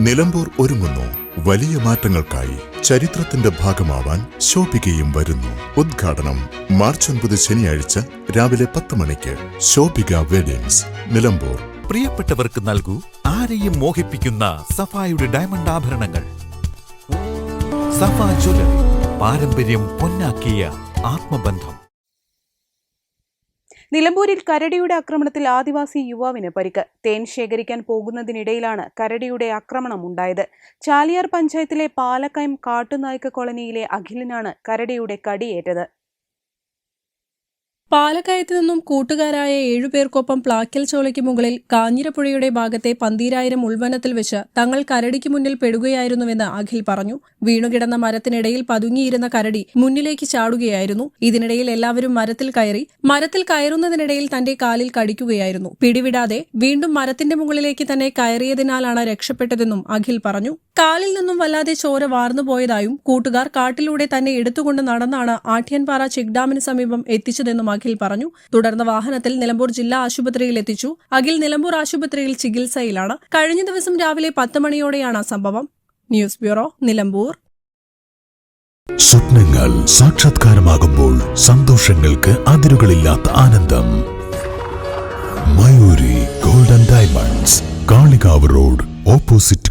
നിലമ്പൂർ ഒരുങ്ങുന്നു. വലിയ മാറ്റങ്ങൾക്കായി ചരിത്രത്തിന്റെ ഭാഗമാവാൻ ശോഭികയും വരുന്നു. ഉദ്ഘാടനം മാർച്ച് ഒൻപത് ശനിയാഴ്ച രാവിലെ പത്ത് മണിക്ക് ശോഭിക വെഡിങ്സ് നിലമ്പൂർ. പ്രിയപ്പെട്ടവർക്ക് നൽകൂ ആരെയും മോഹിപ്പിക്കുന്ന സഫായുടെ ഡയമണ്ട് ആഭരണങ്ങൾ. സഫ ജ്വല്ലറി പാരമ്പര്യം പൊന്നാക്കിയ ആത്മബന്ധം. നിലമ്പൂരിൽ കരടിയുടെ ആക്രമണത്തിൽ ആദിവാസി യുവാവിന് പരിക്ക്. തേൻ ശേഖരിക്കാൻ പോകുന്നതിനിടയിലാണ് കരടിയുടെ ആക്രമണം ഉണ്ടായത്. ചാലിയാർ പഞ്ചായത്തിലെ പാലക്കയം കാട്ടുനായ്ക്ക കോളനിയിലെ അഖിലിനാണ് കരടിയുടെ കടിയേറ്റത്. പാലക്കയത്ത് നിന്നും കൂട്ടുകാരായ ഏഴുപേർക്കൊപ്പം പ്ലാക്കൽ ചോലയ്ക്ക് മുകളിൽ കാഞ്ഞിരപ്പുഴയുടെ ഭാഗത്തെ പന്തീരായിരം ഉൾവനത്തിൽ വെച്ച് തങ്ങൾ കരടിക്ക് മുന്നിൽ പെടുകയായിരുന്നുവെന്ന് അഖിൽ പറഞ്ഞു. വീണുകിടന്ന മരത്തിനിടയിൽ പതുങ്ങിയിരുന്ന കരടി മുന്നിലേക്ക് ചാടുകയായിരുന്നു. ഇതിനിടയിൽ എല്ലാവരും മരത്തിൽ കയറി മരത്തിൽ കയറുന്നതിനിടയിൽ തന്റെ കാലിൽ കടിക്കുകയായിരുന്നു. പിടിവിടാതെ വീണ്ടും മരത്തിന്റെ മുകളിലേക്ക് തന്നെ കയറിയതിനാലാണ് രക്ഷപ്പെട്ടതെന്നും അഖിൽ പറഞ്ഞു. കാലിൽ നിന്നും വല്ലാതെ ചോര വാർന്നുപോയതായും കൂട്ടുകാർ കാട്ടിലൂടെ തന്നെ എടുത്തുകൊണ്ട് നടന്നാണ് ആഠ്യൻപാറ ചെക്ക് ഡാമിന് സമീപം എത്തിച്ചതെന്നും അഖിൽ പറഞ്ഞു. തുടർന്ന് വാഹനത്തിൽ നിലമ്പൂർ ജില്ലാ ആശുപത്രിയിൽ എത്തിച്ചു. അഖിൽ നിലമ്പൂർ ആശുപത്രിയിൽ ചികിത്സയിലാണ്. കഴിഞ്ഞ ദിവസം രാവിലെ പത്ത് മണിയോടെയാണ് സംഭവം. News bureau Nilambur. സ്വപ്നങ്ങൾ സാക്ഷാത്കാരമാകുമ്പോൾ സന്തോഷങ്ങൾക്ക് അതിരുകളില്ലാത്ത ആനന്ദം. Mayuri golden diamonds Kalikavu road opposite